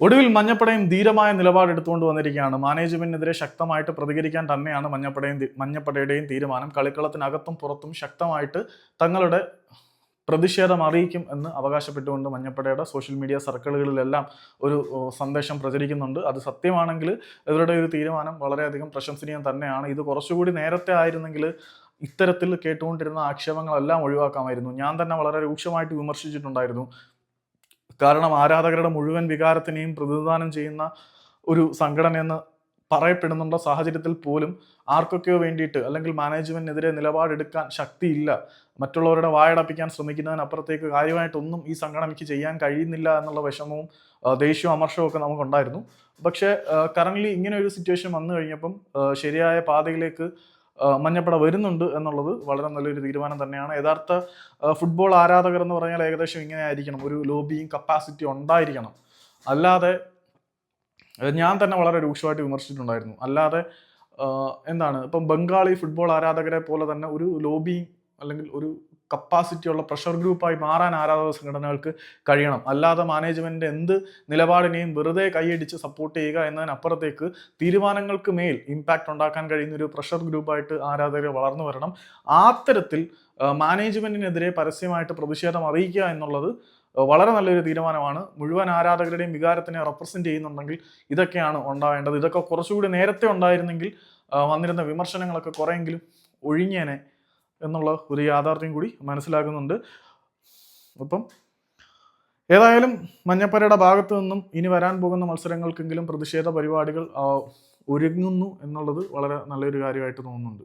ഒടുവിൽ മഞ്ഞപ്പടയും ധീരമായ നിലപാടെടുത്തുകൊണ്ട് വന്നിരിക്കുകയാണ്. മാനേജ്മെന്റിനെതിരെ ശക്തമായിട്ട് പ്രതികരിക്കാൻ തന്നെയാണ് മഞ്ഞപ്പടയും മഞ്ഞപ്പടയുടെയും തീരുമാനം. കളിക്കളത്തിനകത്തും പുറത്തും ശക്തമായിട്ട് തങ്ങളുടെ പ്രതിഷേധം അറിയിക്കും എന്ന് അവകാശപ്പെട്ടുകൊണ്ട് മഞ്ഞപ്പടയുടെ സോഷ്യൽ മീഡിയ സർക്കിളുകളിലെല്ലാം ഒരു സന്ദേശം പ്രചരിക്കുന്നുണ്ട്. അത് സത്യമാണെങ്കിൽ ഇവരുടെ ഒരു തീരുമാനം വളരെയധികം പ്രശംസനീയം തന്നെയാണ്. ഇത് കുറച്ചുകൂടി നേരത്തെ ആയിരുന്നെങ്കിൽ ഇത്തരത്തിൽ കേട്ടുകൊണ്ടിരുന്ന ആക്ഷേപങ്ങളെല്ലാം ഒഴിവാക്കാമായിരുന്നു. ഞാൻ തന്നെ വളരെ രൂക്ഷമായിട്ട് വിമർശിച്ചിട്ടുണ്ടായിരുന്നു. കാരണം ആരാധകരുടെ മുഴുവൻ വികാരത്തിനെയും പ്രതിനിധാനം ചെയ്യുന്ന ഒരു സംഘടന എന്ന് പറയപ്പെടുന്നുള്ള സാഹചര്യത്തിൽ പോലും? ആർക്കൊക്കെയോ വേണ്ടിയിട്ട് അല്ലെങ്കിൽ മാനേജ്മെന്റിനെതിരെ നിലപാടെടുക്കാൻ ശക്തിയില്ല. മറ്റുള്ളവരുടെ വായടപ്പിക്കാൻ ശ്രമിക്കുന്നതിനപ്പുറത്തേക്ക് കാര്യമായിട്ടൊന്നും ഈ സംഘടനയ്ക്ക് ചെയ്യാൻ കഴിയുന്നില്ല എന്നുള്ള വിഷമവും ദേഷ്യവും അമർഷവും ഒക്കെ നമുക്കുണ്ടായിരുന്നു. പക്ഷേ കറന്റ് ഇങ്ങനെ ഒരു സിറ്റുവേഷൻ വന്നു കഴിഞ്ഞപ്പം ശരിയായ പാതയിലേക്ക് മഞ്ഞപ്പട വരുന്നുണ്ട് എന്നുള്ളത് വളരെ നല്ലൊരു തീരുമാനം തന്നെയാണ്. യഥാർത്ഥ ഫുട്ബോൾ ആരാധകർ എന്ന് പറഞ്ഞാൽ ഏകദേശം ഇങ്ങനെ ആയിരിക്കണം ഒരു ലോബിയും കപ്പാസിറ്റി ഉണ്ടായിരിക്കണം. അല്ലാതെ ഞാൻ തന്നെ വളരെ രൂക്ഷമായിട്ട് വിമർശിച്ചിട്ടുണ്ടായിരുന്നു. അല്ലാതെ എന്താണ് ഇപ്പം ബംഗാളി ഫുട്ബോൾ ആരാധകരെ പോലെ തന്നെ ഒരു ലോബിയും അല്ലെങ്കിൽ ഒരു കപ്പാസിറ്റി ഉള്ള പ്രഷർ ഗ്രൂപ്പായി മാറാൻ ആരാധക സംഘടനകൾക്ക് കഴിയണം. അല്ലാതെ മാനേജ്മെന്റിന്റെ എന്ത് നിലപാടിനെയും വെറുതെ കൈയടിച്ച് സപ്പോർട്ട് ചെയ്യുക എന്നതിനപ്പുറത്തേക്ക് തീരുമാനങ്ങൾക്ക് മേൽ ഇമ്പാക്റ്റ് ഉണ്ടാക്കാൻ കഴിയുന്ന ഒരു പ്രഷർ ഗ്രൂപ്പായിട്ട് ആരാധകർ വളർന്നു വരണം. അത്തരത്തിൽ മാനേജ്മെന്റിനെതിരെ പരസ്യമായിട്ട് പ്രതിഷേധം അറിയിക്കുക എന്നുള്ളത് വളരെ നല്ലൊരു തീരുമാനമാണ്. മുഴുവൻ ആരാധകരുടെയും വികാരത്തിനെ റെപ്രസെന്റ് ചെയ്യുന്നുണ്ടെങ്കിൽ ഇതൊക്കെയാണ് ഉണ്ടാവേണ്ടത്. ഇതൊക്കെ കുറച്ചുകൂടി നേരത്തെ ഉണ്ടായിരുന്നെങ്കിൽ ആ, വന്നിരുന്ന വിമർശനങ്ങളൊക്കെ കുറേയെങ്കിലും ഒഴിഞ്ഞേനെ എന്നുള്ള ഒരു യാഥാർത്ഥ്യം കൂടി മനസ്സിലാക്കുന്നുണ്ട്. അപ്പം ഏതായാലും മഞ്ഞപ്പരയുടെ ഭാഗത്തു നിന്നും ഇനി വരാൻ പോകുന്ന മത്സരങ്ങൾക്കെങ്കിലും പ്രതിഷേധ പരിപാടികൾ ഒരുങ്ങുന്നു എന്നുള്ളത് വളരെ നല്ലൊരു കാര്യമായിട്ട് തോന്നുന്നുണ്ട്.